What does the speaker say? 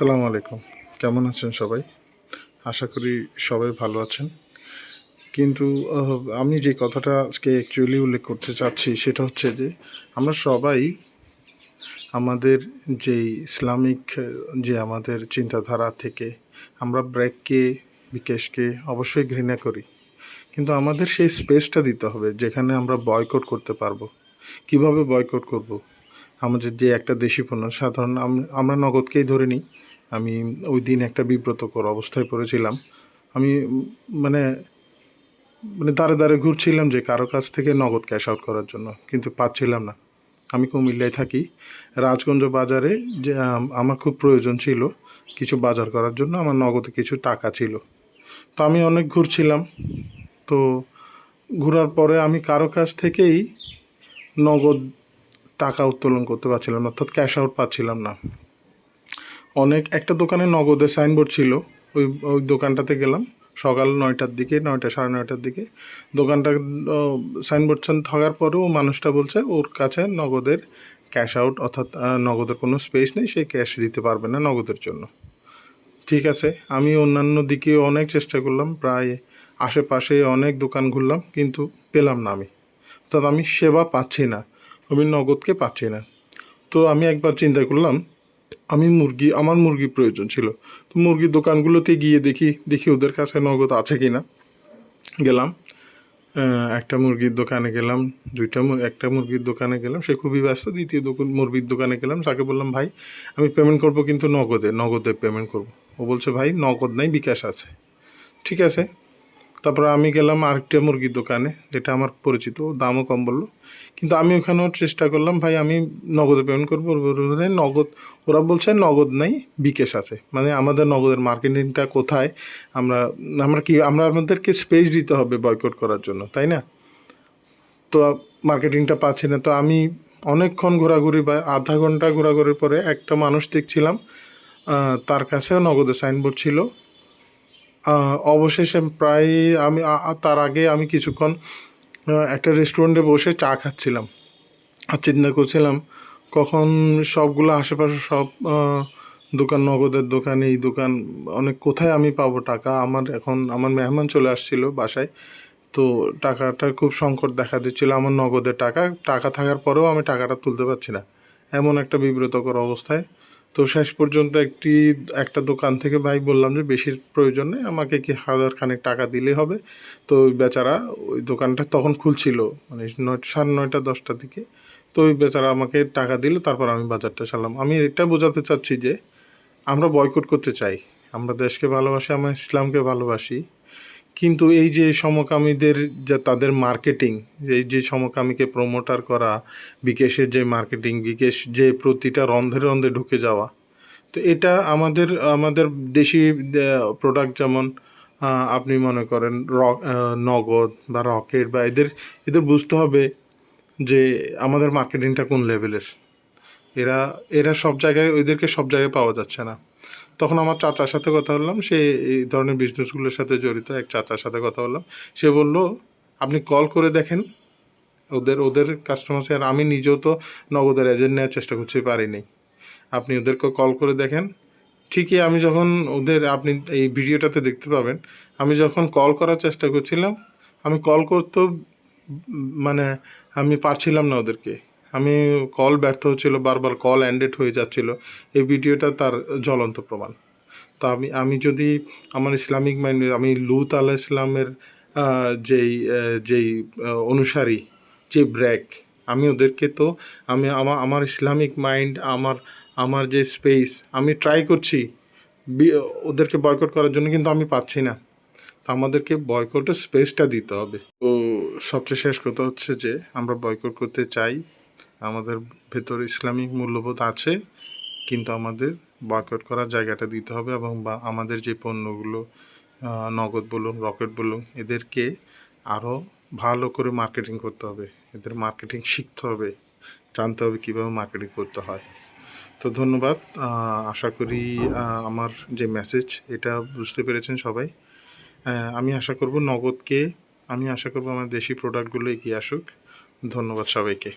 আসসালামু আলাইকুম। কেমন আছেন সবাই? আশা করি সবাই ভালো আছেন। কিন্তু আমি যে কথাটা আজকে অ্যাকচুয়ালি উল্লেখ করতে চাচ্ছি সেটা হচ্ছে যে, আমরা সবাই আমাদের যে ইসলামিক, যে আমাদের চিন্তাধারা থেকে আমরা ব্রেককে, বিকেশকে অবশ্যই ঘৃণা করি। কিন্তু আমাদের সেই স্পেসটা দিতে হবে যেখানে আমরা বয়কট করতে পারব। কীভাবে বয়কট করব? আমাদের যে একটা দেশি পণ্য, সাধারণ আমরা নগদকেই ধরে নিই। আমি ওই দিন একটা বিব্রতকর অবস্থায় পড়েছিলাম। আমি মানে মানে দাঁড়ে দাঁড়ে ঘুরছিলাম যে কারও কাছ থেকে নগদ ক্যাশ আউট করার জন্য, কিন্তু পাচ্ছিলাম না। আমি কুমিল্লায় থাকি। রাজগঞ্জ বাজারে যে আমার খুব প্রয়োজন ছিল কিছু বাজার করার জন্য, আমার নগদে কিছু টাকা ছিল। তো আমি অনেক ঘুরছিলাম। তো ঘোরার পরে আমি কারও কাছ থেকেই নগদ টাকা উত্তোলন করতে পারছিলাম অর্থাৎ ক্যাশ আউট পাচ্ছিলাম না। অনেক, একটা দোকানে নগদের সাইনবোর্ড ছিল, ওই ওই দোকানটাতে গেলাম, সকাল নয়টার দিকে, নয়টা, সাড়ে নয়টার দিকে। দোকানটা সাইনবোর্ড থাকার পরেও মানুষটা বলছে, ওর কাছে নগদের ক্যাশ আউট অর্থাৎ নগদের কোনো স্পেস নেই, সে ক্যাশ দিতে পারবে না নগদের জন্য। ঠিক আছে, আমি অন্যান্য দিকে অনেক চেষ্টা করলাম, প্রায় আশেপাশে অনেক দোকান ঘুরলাম, কিন্তু পেলাম না আমি। অর্থাৎ আমি সেবা পাচ্ছি না, আমি নগদকে পাচ্ছি না। তো আমি একবার চিন্তা করলাম আমি মুরগি, আমার মুরগি প্রয়োজন ছিল। তো মুরগির দোকানগুলোতে গিয়ে দেখি দেখি ওদের কাছে নগদ আছে কি না গেলাম একটা মুরগির দোকানে গেলাম, দুইটা একটা মুরগির দোকানে গেলাম, সে খুবই ব্যস্ত। দ্বিতীয় দোকান, মুরগির দোকানে গেলাম, তাকে বললাম, ভাই, আমি পেমেন্ট করব কিন্তু নগদে নগদে পেমেন্ট করব। ও বলছে, ভাই, নগদ নাই, বিকাশ আছে। ঠিক আছে। তারপরে আমি গেলাম আরেকটা মুরগির দোকানে, যেটা আমার পরিচিত, দামও কম বলল। কিন্তু আমি ওখানেও চেষ্টা করলাম, ভাই, আমি নগদে পেমেন্ট করব। ওরা নগদ, ওরা বলছে নগদ নাই, বিকেশ আছে। মানে আমাদের নগদের মার্কেটিংটা কোথায়, আমরা আমরা কি, আমরা আমাদেরকে স্পেস দিতে হবে বয়কট করার জন্য, তাই না? তো মার্কেটিংটা পাচ্ছি না। তো আমি অনেকক্ষণ ঘোরাঘুরি বা আধা ঘণ্টা ঘোরাঘুরির পরে একটা মানুষ দেখছিলাম তার কাছেও নগদের সাইনবোর্ড ছিল। অবশেষে প্রায় আমি তার আগে আমি কিছুক্ষণ একটা রেস্টুরেন্টে বসে চা খাচ্ছিলাম। আর চিন্তা করছিলাম, কখন সবগুলো আশেপাশে সব দোকান, নগদের দোকান, এই দোকান, অনেক কোথায় আমি পাবো টাকা? আমার এখন, আমার মেহমান চলে আসছিল বাসায়, তো টাকাটা খুব সংকট দেখা দিচ্ছিল আমার নগদের টাকা। টাকা থাকার পরেও আমি টাকাটা তুলতে পারছি না। এমন একটা বিব্রতকর অবস্থায় তো শেষ পর্যন্ত একটি, একটা দোকান থেকে ভাই বললাম যে, বেশির প্রয়োজন নেই আমাকে কি হাজার খানেক টাকা দিলে হবে? তো ওই বেচারা ওই দোকানটা তখন খুলছিল মানে নয়, সাড়ে নয়টা, দশটার দিকে। তো ওই বেচারা আমাকে টাকা দিল, তারপর আমি বাজারটা সারলাম। আমি এটা বোঝাতে চাচ্ছি যে, আমরা বয়কট করতে চাই। আমরা দেশকে ভালোবাসি, আমরা ইসলামকে ভালোবাসি। কিন্তু এই যে সমকামীদের যে তাদের মার্কেটিং এই যে সমকামীকে প্রমোটার করা, বিকেশের যে মার্কেটিং বিকেশ যে প্রতিটা রন্ধে রন্ধে ঢুকে যাওয়া, তো এটা আমাদের আমাদের দেশি প্রোডাক্ট যেমন আপনি মনে করেন রক নগদ বা রকেট বা এদের এদের বুঝতে হবে যে আমাদের মার্কেটিংটা কোন লেভেলের এরা। এরা সব জায়গায় ওদেরকে সব জায়গায় পাওয়া যাচ্ছে না। তখন আমার চাচার সাথে কথা বললাম। সে এই ধরনের বিজনেসগুলোর সাথে জড়িত, এক চাচার সাথে কথা বললাম। সে বলল, আপনি কল করে দেখেন। ওদের ওদের কাস্টমার আর আমি নিজেও তো নগদের এজেন্ট নেওয়ার চেষ্টা করছি পারিনি আপনি ওদেরকে কল করে দেখেন। ঠিকই আমি যখন ওদের, আপনি এই ভিডিওটাতে দেখতে পাবেন, আমি যখন কল করার চেষ্টা করছিলাম, আমি কল করতেও মানে আমি পারছিলাম না ওদেরকে। আমি কল ব্যর্থ হচ্ছিল, বারবার কল অ্যান্ডেড হয়ে যাচ্ছিল। এই ভিডিওটা তার জ্বলন্ত প্রমাণ। তো আমি আমি যদি আমার ইসলামিক মাইন্ড আমি লুত আলাহ ইসলামের যেই যেই অনুসারী, যে ব্র্যাক, আমি ওদেরকে তো, আমি আমার আমার ইসলামিক মাইন্ড আমার আমার যে স্পেস আমি ট্রাই করছি ওদেরকে বয়কট করার জন্য, কিন্তু আমি পাচ্ছি না। তো আমাদেরকে বয়কটের স্পেসটা দিতে হবে। তো সবচেয়ে শেষ কথা হচ্ছে যে, আমরা বয়কট করতে চাই আমাদের ভেতর ইসলামিক মূল্যবোধ আছে, কিন্তু আমাদের বয়কট করার জায়গাটা দিতে হবে এবং বা আমাদের যে পণ্যগুলো নগদ বলুন রকেট বলুন, এদেরকে আরও ভালো করে মার্কেটিং করতে হবে। এদের মার্কেটিং শিখতে হবে, জানতে হবে কীভাবে মার্কেটিং করতে হয়। তো ধন্যবাদ। আশা করি আমার যে মেসেজ এটা বুঝতে পেরেছেন সবাই। আমি আশা করব নগদকে, আমি আশা করব আমার দেশি প্রোডাক্টগুলো এগিয়ে আসুক। ধন্যবাদ সবাইকে।